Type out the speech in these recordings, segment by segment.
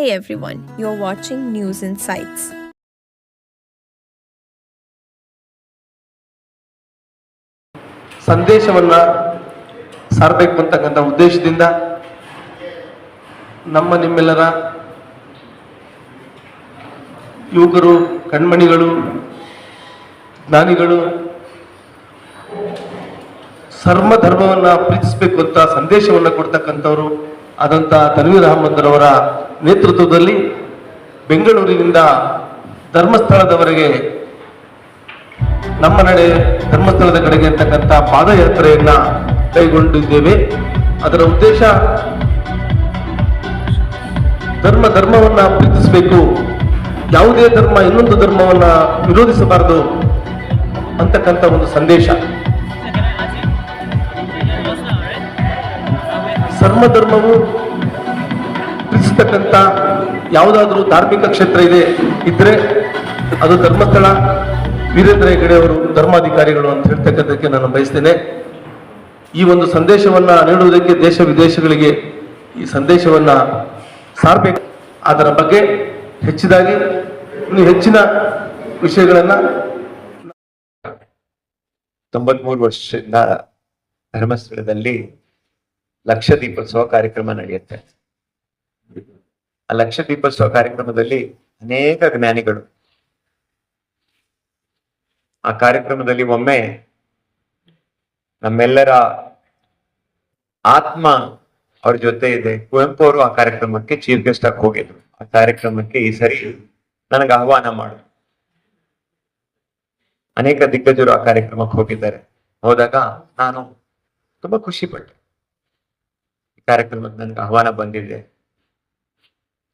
Hey everyone, you're watching News Insights. ಸಂದೇಶವನ್ನ ಸಾರಬೇಕು ಅಂತಕ್ಕಂಥ ಉದ್ದೇಶದಿಂದ ನಮ್ಮ ನಿಮ್ಮೆಲ್ಲರ ಯುವಕರು ಕಣ್ಮಣಿಗಳು ಜ್ಞಾನಿಗಳು ಸರ್ವ ಧರ್ಮವನ್ನ ಪ್ರೀತಿಸಬೇಕು ಅಂತ ಸಂದೇಶವನ್ನ ಕೊಡ್ತಕ್ಕಂಥವ್ರು ಆದಂತ ತನ್ವೀರ್ ರವರ ನೇತೃತ್ವದಲ್ಲಿ ಬೆಂಗಳೂರಿನಿಂದ ಧರ್ಮಸ್ಥಳದವರೆಗೆ ನಮ್ಮ ನಡೆ ಧರ್ಮಸ್ಥಳದ ಕಡೆಗೆ ಅಂತಕ್ಕಂಥ ಪಾದಯಾತ್ರೆಯನ್ನು ಕೈಗೊಂಡಿದ್ದೇವೆ. ಅದರ ಉದ್ದೇಶ ಧರ್ಮ ಧರ್ಮವನ್ನ ಪ್ರೀತಿಸಬೇಕು. ಯಾವುದೇ ಧರ್ಮ ಇನ್ನೊಂದು ಧರ್ಮವನ್ನ ವಿರೋಧಿಸಬಾರದು ಅಂತಕ್ಕಂಥ ಒಂದು ಸಂದೇಶ. ಸರ್ವ ಧರ್ಮವು ಪ್ರೀತಿಸ್ತಕ್ಕಂಥ ಯಾವುದಾದ್ರೂ ಧಾರ್ಮಿಕ ಕ್ಷೇತ್ರ ಇದೆ, ಇದ್ರೆ ಅದು ಧರ್ಮಸ್ಥಳ. ವೀರೇಂದ್ರ ಹೆಗಡೆ ಅವರು ಧರ್ಮಾಧಿಕಾರಿಗಳು ಅಂತ ಹೇಳ್ತಕ್ಕಂಥಕ್ಕೆ ನಾನು ಬಯಸ್ತೇನೆ. ಈ ಒಂದು ಸಂದೇಶವನ್ನ ನೀಡುವುದಕ್ಕೆ ದೇಶ ವಿದೇಶಗಳಿಗೆ ಈ ಸಂದೇಶವನ್ನ ಸಾರಬೇಕು. ಅದರ ಬಗ್ಗೆ ಹೆಚ್ಚಿದಾಗಿ ಇನ್ನು ಹೆಚ್ಚಿನ ವಿಷಯಗಳನ್ನ ತೊಂಬತ್ಮೂರು ವರ್ಷದಿಂದ ಧರ್ಮಸ್ಥಳದಲ್ಲಿ ಲಕ್ಷ ದೀಪೋತ್ಸವ ಕಾರ್ಯಕ್ರಮ ನಡೆಯುತ್ತೆ. ಆ ಲಕ್ಷ ದೀಪೋತ್ಸವ ಕಾರ್ಯಕ್ರಮದಲ್ಲಿ ಅನೇಕ ಜ್ಞಾನಿಗಳು. ಆ ಕಾರ್ಯಕ್ರಮದಲ್ಲಿ ಒಮ್ಮೆ ನಮ್ಮೆಲ್ಲರ ಆತ್ಮ ಅವ್ರ ಜೊತೆ ಇದೆ. ಕುವೆಂಪು ಅವರು ಆ ಕಾರ್ಯಕ್ರಮಕ್ಕೆ ಚೀಫ್ ಗೆಸ್ಟ್ ಆಗಿ ಹೋಗಿದ್ರು. ಆ ಕಾರ್ಯಕ್ರಮಕ್ಕೆ ಈ ಸರಿ ನನಗೆ ಆಹ್ವಾನ ಮಾಡು. ಅನೇಕ ದಿಗ್ಗಜರು ಆ ಕಾರ್ಯಕ್ರಮಕ್ಕೆ ಹೋಗಿದ್ದಾರೆ. ಹೋದಾಗ ನಾನು ತುಂಬಾ ಖುಷಿ ಪಟ್ಟೆ ಕಾರ್ಯಕ್ರಮಕ್ಕೆ ನನ್ಗೆ ಆಹ್ವಾನ ಬಂದಿದೆ.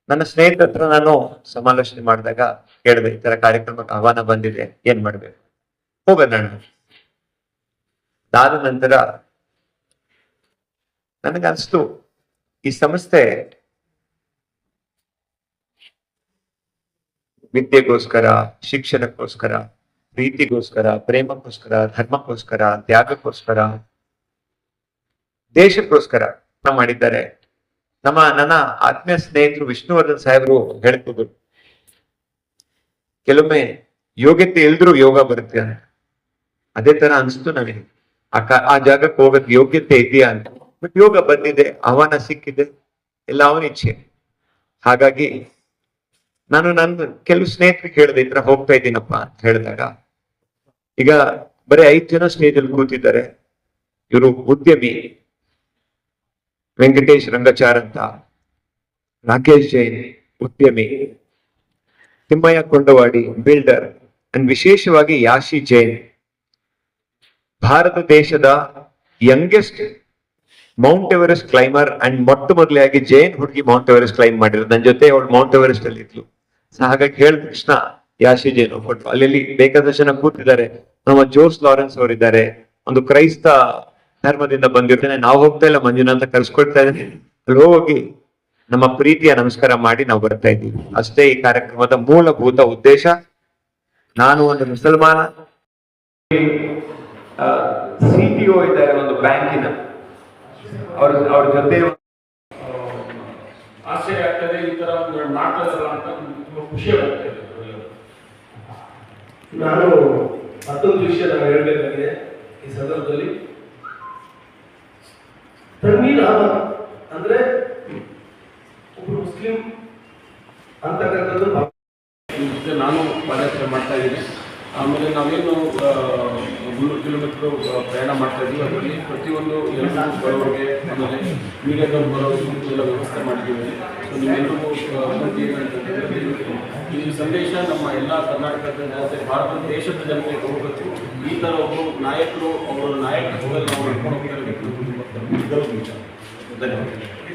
ನನ್ನ ಸ್ನೇಹಿತರ ಹತ್ರ ನಾನು ಸಮಾಲೋಚನೆ ಮಾಡಿದಾಗ ಕೇಳಿದೆ, ಈ ತರ ಕಾರ್ಯಕ್ರಮಕ್ಕೆ ಆಹ್ವಾನ ಬಂದಿದೆ, ಏನ್ ಮಾಡ್ಬೇಕು? ಹೋಗೋಣ ಅದಾದ ನಂತರ ನನಗನ್ಸ್ತು, ಈ ಸಂಸ್ಥೆ ವಿದ್ಯೆಗೋಸ್ಕರ, ಶಿಕ್ಷಣಕ್ಕೋಸ್ಕರ, ಪ್ರೀತಿಗೋಸ್ಕರ, ಪ್ರೇಮಕ್ಕೋಸ್ಕರ, ಧರ್ಮಕ್ಕೋಸ್ಕರ, ತ್ಯಾಗಕ್ಕೋಸ್ಕರ, ದೇಶಕ್ಕೋಸ್ಕರ ಮಾಡಿದ್ದಾರೆ. ನಮ್ಮ, ನನ್ನ ಆತ್ಮೀಯ ಸ್ನೇಹಿತರು ವಿಷ್ಣುವರ್ಧನ್ ಸಾಹೇಬರು ಹೇಳ್ತಿದ್ರು ಕೆಲವೊಮ್ಮೆ ಯೋಗ್ಯತೆ ಇಲ್ದ್ರು ಯೋಗ ಬರುತ್ತೆ ಅದೇ ತರ ಅನಿಸ್ತು ನನಗೆ ಆ ಆ ಜಾಗಕ್ಕೆ ಹೋಗಕ್ಕೆ ಯೋಗ್ಯತೆ ಇದೆಯಾ ಅಂತ. ಬಟ್ ಯೋಗ ಬಂದಿದೆ, ಆಹ್ವಾನ ಸಿಕ್ಕಿದೆ, ಎಲ್ಲ ಅವನ ಇಚ್ಛೆ. ಹಾಗಾಗಿ ನಾನು ನನ್ನ ಕೆಲವು ಸ್ನೇಹಿತರಿಗೆ ಹೇಳಿದೆ, ಈ ಹೋಗ್ತಾ ಇದ್ದೀನಪ್ಪ ಅಂತ ಹೇಳಿದಾಗ, ಈಗ ಬರೀ ಐದು ಜನ ಸ್ನೇಹಿತರು ಕೂತಿದ್ದಾರೆ. ಇವರು ಉದ್ಯಮಿ. ವೆಂಕಟೇಶ್ ರಂಗಚಾರ್ ಅಂತ ರಾಕೇಶ್ ಜೈನ್, ಉದ್ಯಮಿ, ತಿಮ್ಮಯ್ಯ ಕೊಂಡವಾಡಿ, ಬಿಲ್ಡರ್, ಅಂಡ್ ವಿಶೇಷವಾಗಿ ಯಾಶಿ ಜೈನ್. ಭಾರತ ದೇಶದ youngest Mount Everest climber and ಮೊಟ್ಟ ಮೊದಲಾಗಿ ಜೈನ್ ಹುಡುಗಿ ಮೌಂಟ್ ಎವರೆಸ್ಟ್ ಕ್ಲೈಮ್ ಮಾಡಿದ್ರು ನನ್ನ ಜೊತೆ ಅವಳು ಮೌಂಟ್ ಎವರೆಸ್ಟ್ ಅಲ್ಲಿ ಇದ್ಲು. ಹಾಗಾಗಿ ಹೇಳಿದ ತಕ್ಷಣ ಯಾಶಿ ಜೈನ್ ಫೋಟೋ ಅಲ್ಲಿ ಬೇಕಾದಷ್ಟು ಜನ ಕೂತಿದ್ದಾರೆ. ನಮ್ಮ ಜೋಸ್ ಲಾರೆನ್ಸ್ ಅವರಿದ್ದಾರೆ. ಒಂದು ಕ್ರೈಸ್ತ ಧರ್ಮದಿಂದ ಬಂದಿರ್ತೇನೆ. ನಾವು ಹೋಗ್ತಾ ಇಲ್ಲ ಮಂಜುನ ಅಂತ ಕರ್ಸ್ಕೊಳ್ತಾ ಇದ್ದೇನೆ. ಅಲ್ಲಿ ಹೋಗಿ ನಮ್ಮ ಪ್ರೀತಿಯ ನಮಸ್ಕಾರ ಮಾಡಿ ನಾವು ಬರ್ತಾ ಇದ್ದೀವಿ. ಅಷ್ಟೇ ಈ ಕಾರ್ಯಕ್ರಮದ ಮೂಲಭೂತ ಉದ್ದೇಶ ನಾನು ಒಂದು ಮುಸಲ್ಮಾನ. ಸಿಟಿಒ ಇದ್ದಾರೆ ಒಂದು ಬ್ಯಾಂಕಿನ. ಅವ್ರ ಅವ್ರ ಜೊತೆ ಆಶ್ಚರ್ಯ ಆಗ್ತದೆ ಈ ತರ ಒಂದು ಮಾಡ್ತಾರಲ್ಲ ಅಂತ ತುಂಬಾ ಖುಷಿ ಆಗುತ್ತೆ ನಾನು ಮತ್ತೊಂದು ವಿಷಯ ನಾನು ಹೇಳಬೇಕಾಗಿದೆ. ಈ ಸಂದರ್ಭದಲ್ಲಿ ತನ್ವೀರ್ ಅಹಮದ್ ಅಂದ್ರೆ ಒಬ್ರು ಮುಸ್ಲಿಂ ಅಂತಕ್ಕಂಥದ್ದು ನಾನು ಪಾದಯಾತ್ರೆ ಮಾಡ್ತಾ ಇದ್ದೀನಿ. ಆಮೇಲೆ ನಾವೇನು ಮುನ್ನೂರು ಕಿಲೋಮೀಟರ್ ಪ್ರಯಾಣ ಮಾಡ್ತಾ ಇದ್ದೀವಿ. ಅದರಲ್ಲಿ ಪ್ರತಿಯೊಂದು ಎಲ್ಲರೂ ಬರೋರಿಗೆ, ಆಮೇಲೆ ಮೀಡಿಯಾದವ್ರು ಬರೋದು ಎಲ್ಲ ವ್ಯವಸ್ಥೆ ಮಾಡಿದ್ದೀವಿ. ಸೊ ನಿಮ್ಮೆಲ್ಲರಿಗೂ ಏನಂತಂದ್ರೆ ಈ ಸಂದೇಶ ನಮ್ಮ ಎಲ್ಲ ಕರ್ನಾಟಕದ ಜನತೆ, ಭಾರತ ದೇಶದ ಜನತೆಗೆ ಹೋಗಬೇಕು. ಈ ಥರ ಒಬ್ಬರು ನಾಯಕರು, ಅವರ ಹೋಗಲು ನಾವು ಹೋಗ್ತಾ गलत विचार धन्यवाद